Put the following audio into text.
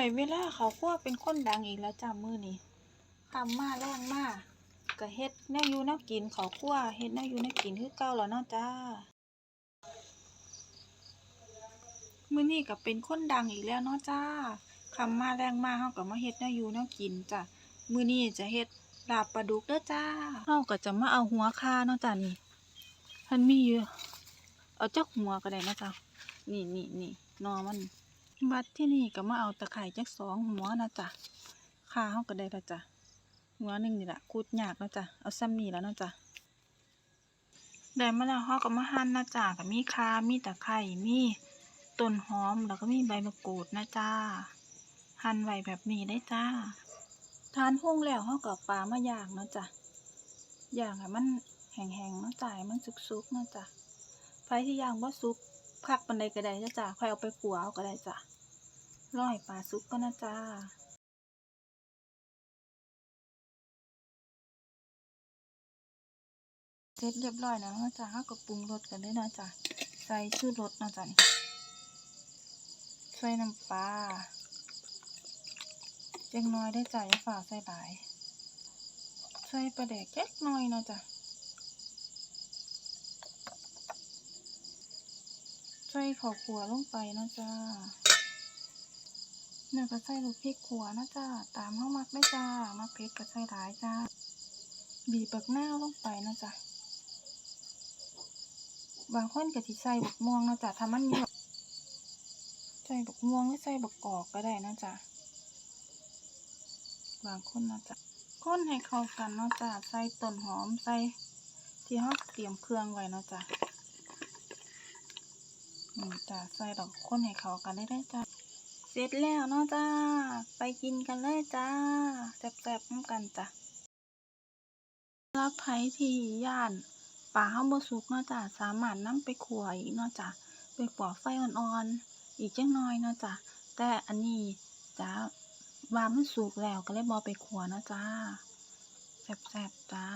ได้เวลาเขาวคั่วเป็นคนดังอีกแล้วจ้ามือนี้คำมาแรงมาก็เฮ็ดแนวอยู่แนวกินเขาวคั่วเฮ็ดแนวอยู่แนวกินคือเก่าแล้วเนาะจ้ามือนี้ก็เป็นคนดังอีกแล้วเนาะจ้าคำมาแรงมาเฮาก็มาเฮ็ดแนวอยู่แนวกินจ้ะมือนี้จะเฮ็ดลาบปลาดุกเด้อจ้าเฮาก็จะมาเอาหัวคาเนาะจ้านี่มันมีอยู่เอาจักหัวก็ได้เนาะจ้านี่นี่นี่นอมัน บัดที่นี่ก็มาเอาตะไคร้จักสองหัวนะจ๊ะค่าเฮาก็ได้ละจ้ะหัวหนึ่งนี่แหละคูดยากแล้วจ้ะเอาซ้ำนี่แล้วนะจ้ะได้มาแล้วเฮาก็มาหั่นนะจ้ะก็มีขามีตะไคร้มีต้นหอมแล้วก็มีใบมะกรูดนะจ้าหั่นไว้แบบนี้ได้จ้า ทานหุ่งแล้วเฮาก็ปลามาย่างนะจ้ะย่างให้มันแห้งๆนะจ้ะมันสุกๆนะจ้ะไฟที่ย่างบ่สุก คักปันใดก็ได้จ้ะจ้ะค่อยเอาไปขัวเอาก็ได้จ้ะรอให้ปลาสุกก็นะจ้าเสร็จเรียบร้อยแล้วนะจ้ะเราก็ปรุงรสกันได้นะจ้ะใส่ชื่อรสนะจ้ะนี่ใส่น้ำปลาเล็กน้อยได้จ้ะอย่าฝ่าใส่หลาย ใส่ปลาแดกเล็กน้อยนะจ้ะ ใส่ข้าวขัวลงไปนะจ้าเนื้อก็ใส่ลูกพริกขัวนะจ้าตามเฮามักได้จ้ามักเผ็ดก็ใส่หลายจ้า บีบบักหน้าวลงไปนะจ้ะบางคนก็สิใส่บักม่วงนะจ้ะถ้ามันมีบักใส่บักม่วงหรือใส่บักกอกก็ได้นะจ้ะบางคนนะจ้ะคนให้เข้ากันนะจ้ะใส่ต้นหอมใส่ที่เฮาเตรียมเครื่องไว้นะจ้ะ จ้ะใส่ดอกข้นให้เขากันได้ได้จ้ะเสร็จแล้วเนาะจ้า ไปกินกันเลยจ้าแซ่บๆน้ำกันจ้ะรับไผที่ย่านปลาเฮาบ่สุกเนาะจ้ะสามารถนำไปขัวอีกเนาะจ้ะไปขัวไฟอ่อนๆอีกจักหน่อยเนาะจ้ะแต่อันนี้จ้าว่ามันสุกแล้วก็เลยบ่ไปขัวเนาะจ้าแซ่บๆจ้า